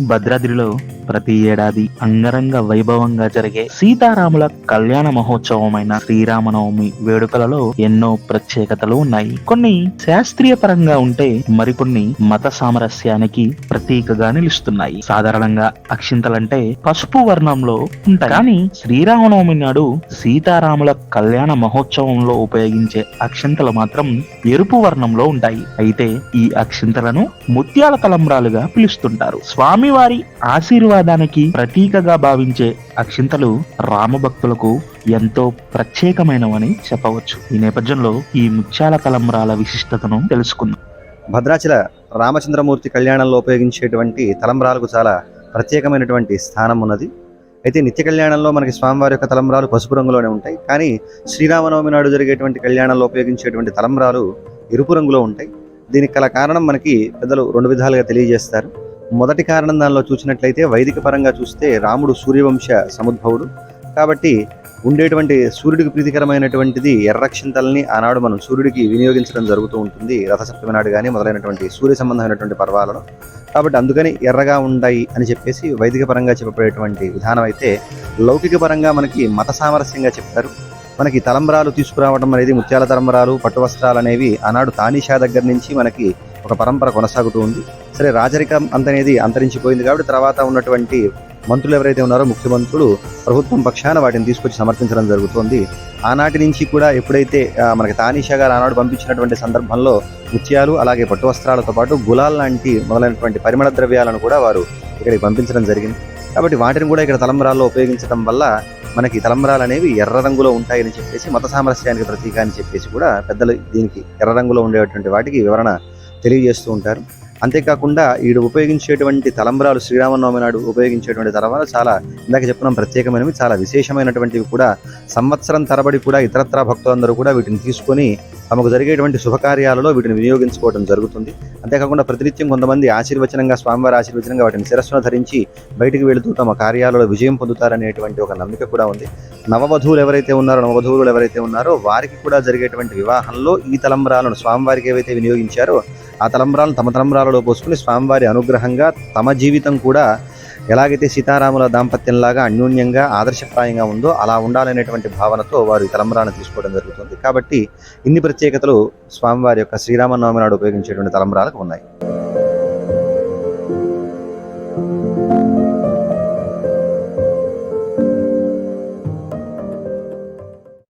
భద్రాద్రిలో ప్రతి ఏడాది అంగరంగ వైభవంగా జరిగే సీతారాముల కళ్యాణ మహోత్సవమైన శ్రీరామనవమి వేడుకలలో ఎన్నో ప్రత్యేకతలు ఉన్నాయి. కొన్ని శాస్త్రీయ పరంగా ఉంటే మరికొన్ని మత సామరస్యానికి ప్రతీకగా నిలుస్తున్నాయి. సాధారణంగా అక్షింతలంటే పసుపు వర్ణంలో ఉంటాయి. కానీ శ్రీరామనవమి నాడు సీతారాముల కళ్యాణ మహోత్సవంలో ఉపయోగించే అక్షింతలు మాత్రం ఎరుపు వర్ణంలో ఉంటాయి. అయితే ఈ అక్షింతలను ముత్యాల తలంబ్రాలుగా పిలుస్తుంటారు. స్వామివారి ఆశీర్వాదానికి ప్రతీకగా భావించే అక్షింతలు రామభక్తులకు ఎంతో ప్రత్యేకమైనవని చెప్పవచ్చు. ఈ నేపథ్యంలో ఈ ముత్యాల తలంబ్రాల విశిష్టతను తెలుసుకుందాం. భద్రాచల రామచంద్రమూర్తి కళ్యాణంలో ఉపయోగించేటువంటి తలంబ్రాలకు చాలా ప్రత్యేకమైనటువంటి స్థానం ఉన్నది. అయితే నిత్య కళ్యాణంలో మనకి స్వామివారి యొక్క తలంబ్రాలు పసుపు రంగులోనే ఉంటాయి. కానీ శ్రీరామనవమి నాడు జరిగేటువంటి కళ్యాణంలో ఉపయోగించేటువంటి తలంబ్రాలు ఎరుపు రంగులో ఉంటాయి. దీనికి గల కారణం మనకి పెద్దలు రెండు విధాలుగా తెలియజేస్తారు. మొదటి కారణం దానిలో చూసినట్లయితే వైదిక పరంగా చూస్తే రాముడు సూర్యవంశ సముద్భవుడు. కాబట్టి ఉండేటువంటి సూర్యుడికి ప్రీతికరమైనటువంటిది ఎర్రక్షింతల్ని ఆనాడు మనం సూర్యుడికి వినియోగించడం జరుగుతూ ఉంటుంది. రథసప్తమి నాడు కానీ మొదలైనటువంటి సూర్య సంబంధమైనటువంటి పర్వాలలో కాబట్టి అందుకని ఎర్రగా ఉంటాయి అని చెప్పేసి వైదిక పరంగా చెప్పబడేటువంటి విధానం అయితే లౌకిక పరంగా మనకి మత సామరస్యంగా చెప్తారు. మనకి తలంబరాలు తీసుకురావడం అనేది ముత్యాల తలంబరాలు పట్టు వస్త్రాలు అనేవి ఆనాడు తానీషా దగ్గర నుంచి మనకి ఒక పరంపర కొనసాగుతూ ఉంది. సరే రాజరికం అంతనేది అంతరించిపోయింది కాబట్టి తర్వాత ఉన్నటువంటి మంత్రులు ఎవరైతే ఉన్నారో ముఖ్యమంత్రులు ప్రభుత్వం పక్షాన వాటిని తీసుకొచ్చి సమర్పించడం జరుగుతోంది. ఆనాటి నుంచి కూడా ఎప్పుడైతే మనకి తానీషా గారు ఆనాడు పంపించినటువంటి సందర్భంలో ముత్యాలు అలాగే పట్టు వస్త్రాలతో పాటు గులాల్ లాంటి మొదలైనటువంటి పరిమళ ద్రవ్యాలను కూడా వారు ఇక్కడికి పంపించడం జరిగింది. కాబట్టి వాటిని కూడా ఇక్కడ తలంబరాల్లో ఉపయోగించడం వల్ల మనకి తలంబరాలు అనేవి ఎర్ర రంగులో ఉంటాయని చెప్పేసి మత సామరస్యానికి ప్రతీక అని చెప్పేసి కూడా పెద్దలు దీనికి ఎర్ర రంగులో ఉండేటువంటి వాటికి వివరణ తెలియజేస్తూ ఉంటారు. అంతేకాకుండా ఈడు ఉపయోగించేటువంటి తలంబరాలు శ్రీరామనవమి నాడు ఉపయోగించేటువంటి తలంబరాలు చాలా ఇందాక చెప్పిన ప్రత్యేకమైనవి చాలా విశేషమైనటువంటివి కూడా సంవత్సరం తరబడి కూడా ఇతరత్రా భక్తులందరూ కూడా వీటిని తీసుకొని తమకు జరిగేటువంటి శుభకార్యాలలో వీటిని వినియోగించుకోవడం జరుగుతుంది. అంతేకాకుండా ప్రతినిత్యం కొంతమంది ఆశీర్వచనంగా స్వామివారి ఆశీర్వచనంగా వాటిని శిరస్సును ధరించి బయటికి వెళుతూ తమ కార్యాలలో విజయం పొందుతారనేటువంటి ఒక నమ్మిక కూడా ఉంది. నవవధువులు ఎవరైతే ఉన్నారో నవవధువులు ఎవరైతే ఉన్నారో వారికి కూడా జరిగేటువంటి వివాహంలో ఈ తలంబరాలను స్వామివారికి ఏవైతే వినియోగించారో ఆ తలంబరాలను తమ తలంబరాలలో పోసుకుని స్వామివారి అనుగ్రహంగా తమ జీవితం కూడా ఎలాగైతే సీతారాముల దాంపత్యంలాగా అన్యోన్యంగా ఆదర్శప్రాయంగా ఉందో అలా ఉండాలనేటువంటి భావనతో వారు ఈ తీసుకోవడం జరుగుతుంది. కాబట్టి ఇన్ని ప్రత్యేకతలు స్వామివారి యొక్క శ్రీరామనవమి నాడు ఉపయోగించేటువంటి తలంబరాలకు ఉన్నాయి.